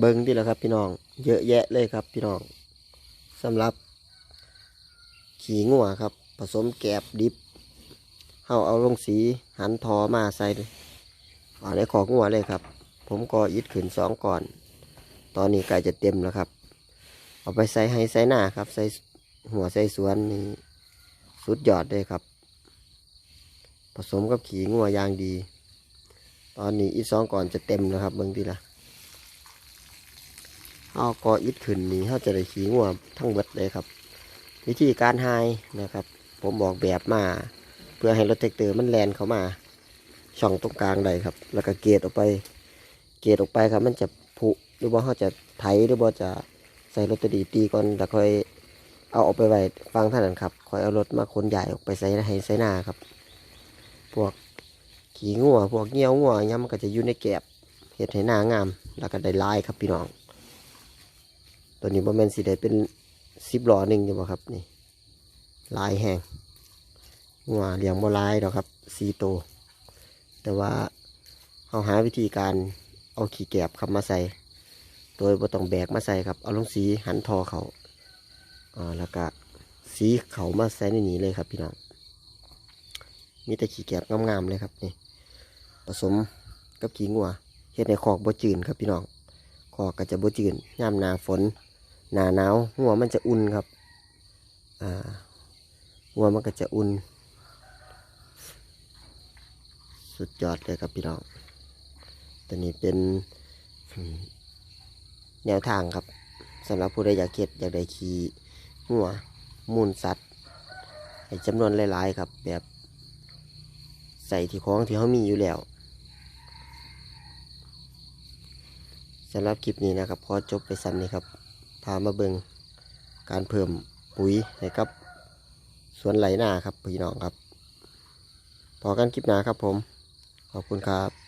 เบิ้งที่แล้วครับพี่น้อง เยอะแยะเลยครับพี่น้องสำหรับ ขี่งัวครับ ผสมแกบดิบเฮาเอาลงสีหันทอมาใส่เอาในขอกงัวเลยครับ ผมก็ยึดขึ้นสองก่อน ตอนนี้ใกล้จะเต็มแล้วครับ เอาไปใส่ให้ใส่หน้าครับ ใส่หัวใส่สวนนี่สุดยอดเลยครับ ผสมกับขี่งัวอย่างดี ตอนนี้อีกสองก่อนจะเต็มแล้วครับเบิ่งทีละ เอากออิดขึ้นนี่เขาจะได้ขี่งัวทั้งเบิดเลยครับ วิธีการหายนะครับ ผมบอกแบบมา เพื่อให้รถแท็กเตอร์มันแลนเข้ามา ช่องตรงกลางได้ครับ แล้วก็เกตออกไป เกตออกไปครับ มันจะผุหรือว่าเขาจะไถหรือว่าจะใส่รถตดีตีก่อนแล้วค่อยเอาออกไปไว้ฟังท่านนั้นครับค่อยเอารถมาขนใหญ่ออกไปใส่ให้ใส่หน้าครับ พวกขี้งัวพวกเงี้ยวงัวย้ำมันก็จะอยู่ในแกบเห็ดให้หน้างาม แล้วก็ได้ลายครับพี่น้อง ตัวนี้บ่แมนสิได้เป็นสิบล้อหนึ่งอยู่บ่ครับนี่ลายแห้งงัวเหลี้ยงบ่ลายดอกครับสี่ตัวแต่ว่าเอาหาวิธีการเอาขี้แกบครับมาใส่ โดยบ่ต้องแบกมาใส่ครับ เอาลงสีหันทอเขาอ่าแล้วก็สีเขามาใส่ในนี้เลยครับพี่น้องมีแต่ขี้แกบงามๆเลยครับนี่ผสมกับขี้งัวเฮ็ดในคอกบ่จืนครับพี่น้องคอกก็จะบ่จืนยามหนาฝน หนาหนาวหัวมันจะอุ่นครับอ่าหัวมันก็จะอุ่น สุดยอดเลยครับพี่น้องตัวนี้เป็นแนวทางครับสำหรับผู้ใดอยากเก็ดอยากได้ขี่หัวมูลสัตว์ให้จำนวนหลายๆครับ แบบใส่ที่ของที่เขามีอยู่แล้วสำหรับคลิปนี้นะครับพอจบไปซ้ำนี้ครับามาเบิงการเพิ่มปุ๋ยให้กับสวนไหลนาครับพี่น้องครับพอกันคลิปหน้าครับผม ขอบคุณครับ